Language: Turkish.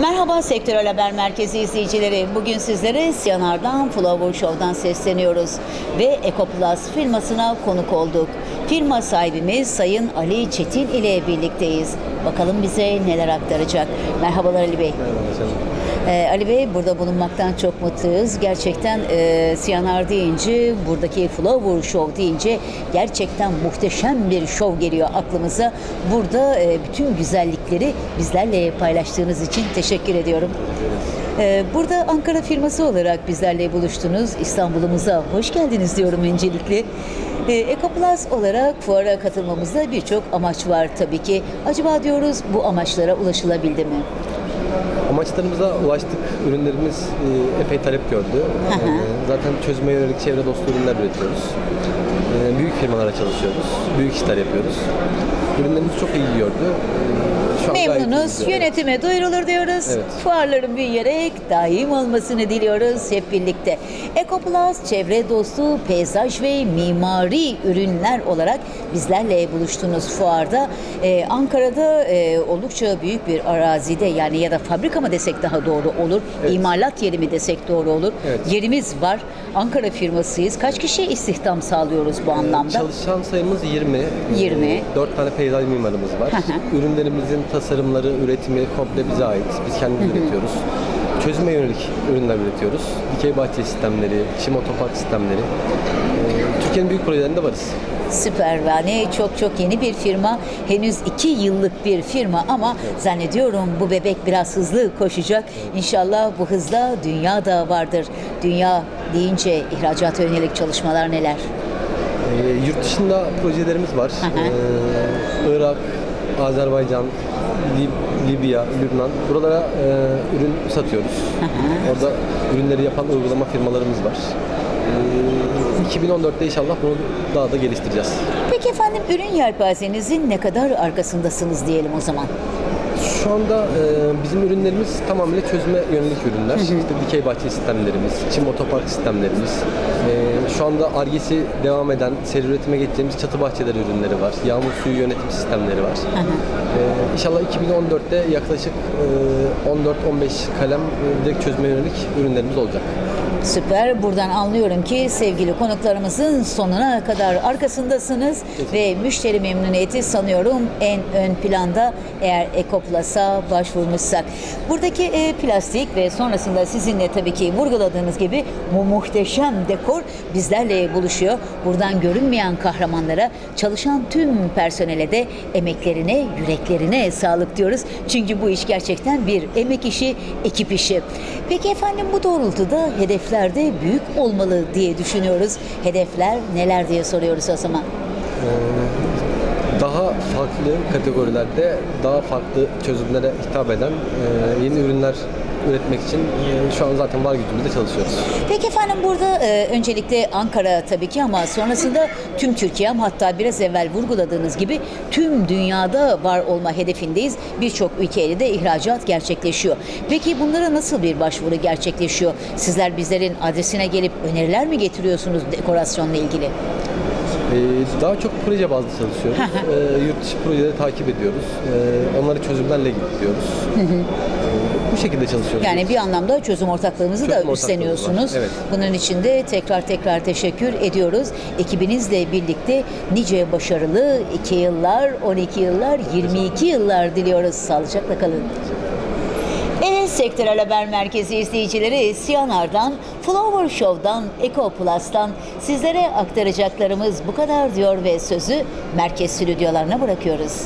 Merhaba Sektörel Haber Merkezi izleyicileri. Bugün sizlere Siyanar'dan Flower Show'dan sesleniyoruz ve Ekoplus firmasına konuk olduk. Firma sahibimiz Sayın Ali Çetin ile birlikteyiz. Bakalım bize neler aktaracak. Merhabalar Ali Bey. Ee, Ali Bey burada bulunmaktan çok mutluyuz. Gerçekten e, Siyanar deyince, buradaki Flower Show deyince gerçekten muhteşem bir şov geliyor aklımıza. Burada e, bütün güzellikleri bizlerle paylaştığınız için teşekkür ediyorum. Ee, burada Ankara firması olarak bizlerle buluştunuz. İstanbul'umuza hoş geldiniz diyorum öncelikle. Ee, olarak fuara katılmamızda birçok amaç var tabii ki. Acaba diyoruz bu amaçlara ulaşılabildi mi? Amaçlarımıza ulaştık. Ürünlerimiz e, epey talep gördü. hı. E, Zaten çözüme yönelik çevre dostu ürünler üretiyoruz. E, Büyük firmalara çalışıyoruz. Büyük işler yapıyoruz. Ürünlerimiz çok iyi. E, Şu an gayet Memnunuz. evet. Yönetime duyurulur diyoruz. Evet. Fuarların büyüyerek daim olmasını diliyoruz hep birlikte. Ekoplus çevre dostu peyzaj ve mimari ürünler olarak bizlerle buluştunuz fuarda. Ee, Ankara'da e, oldukça büyük bir arazide yani ya da fabrika mı desek daha doğru olur. Evet. İmalat yeri mi desek doğru olur. Evet. Yerimiz var. Ankara firmasıyız. Kaç kişi istihdam sağlıyoruz bu anlamda? Çalışan sayımız 20. 20. 4 tane peyzaj mimarımız var. Ürünlerimizin tasarımları, üretimi komple bize ait. Biz kendimiz üretiyoruz. Çözüme yönelik ürünler üretiyoruz. Dikey bahçe sistemleri, çim otopark sistemleri. E, Türkiye'nin büyük projelerinde varız. Süper yani çok çok yeni bir firma. Henüz iki yıllık bir firma ama zannediyorum bu bebek biraz hızlı koşacak. İnşallah bu hızda dünya da vardır. Dünya deyince ihracata yönelik çalışmalar neler? Ee, yurt dışında projelerimiz var. Ee, Irak, Azerbaycan, Lib- Libya, Lübnan. Buralara e, ürün satıyoruz. Orada ürünleri yapan uygulama firmalarımız var. Ee, 2014'te inşallah bunu daha da geliştireceğiz. Peki efendim ürün yelpazenizin ne kadar arkasındasınız diyelim o zaman? Şu anda e, bizim ürünlerimiz tamamıyla çözüme yönelik ürünler. İşte dikey bahçe sistemlerimiz, çim otopark sistemlerimiz. E, şu anda argesi devam eden, seri üretime geçeceğimiz çatı bahçeleri ürünleri var. Yağmur suyu yönetim sistemleri var. E, inşallah 2014'te yaklaşık e, 14-15 kalem e, direkt çözüme yönelik ürünlerimiz olacak. Süper. Buradan anlıyorum ki sevgili konuklarımızın sonuna kadar arkasındasınız ve müşteri memnuniyeti sanıyorum en ön planda eğer Ekoplas'a başvurmuşsak. Buradaki e, plastik ve sonrasında sizinle tabii ki vurguladığınız gibi bu muhteşem dekor bizlerle buluşuyor. Buradan görünmeyen kahramanlara çalışan tüm personele de emeklerine, yüreklerine sağlık diyoruz. Çünkü bu iş gerçekten bir emek işi, ekip işi. Peki efendim bu doğrultuda hedefler de büyük olmalı diye düşünüyoruz. Hedefler neler diye soruyoruz o zaman. Daha farklı kategorilerde, daha farklı çözümlere hitap eden e, yeni ürünler üretmek için e, şu an zaten var gücümüzde çalışıyoruz. Peki efendim burada e, öncelikle Ankara tabii ki ama sonrasında tüm Türkiye hatta biraz evvel vurguladığınız gibi tüm dünyada var olma hedefindeyiz. Birçok ülkeyle de ihracat gerçekleşiyor. Peki bunlara nasıl bir başvuru gerçekleşiyor? Sizler bizlerin adresine gelip öneriler mi getiriyorsunuz dekorasyonla ilgili? Ee, daha çok proje bazlı çalışıyoruz. Ee, yurt dışı projeleri takip ediyoruz. Ee, onları çözümlerle gidiyoruz. Bu şekilde çalışıyoruz. Yani bir anlamda çözüm ortaklığımızı Çözüm da ortaklığımız üstleniyorsunuz. var, evet. Bunun için de tekrar tekrar teşekkür ediyoruz. Ekibinizle birlikte nice başarılı 2 yıllar, 12 yıllar, 22 yıllar diliyoruz. Sağlıcakla kalın. Evet Sektörel Haber Merkezi izleyicileri Siyanar'dan, Flower Show'dan, Eco Plus'tan sizlere aktaracaklarımız bu kadar diyor ve sözü merkez stüdyolarına bırakıyoruz.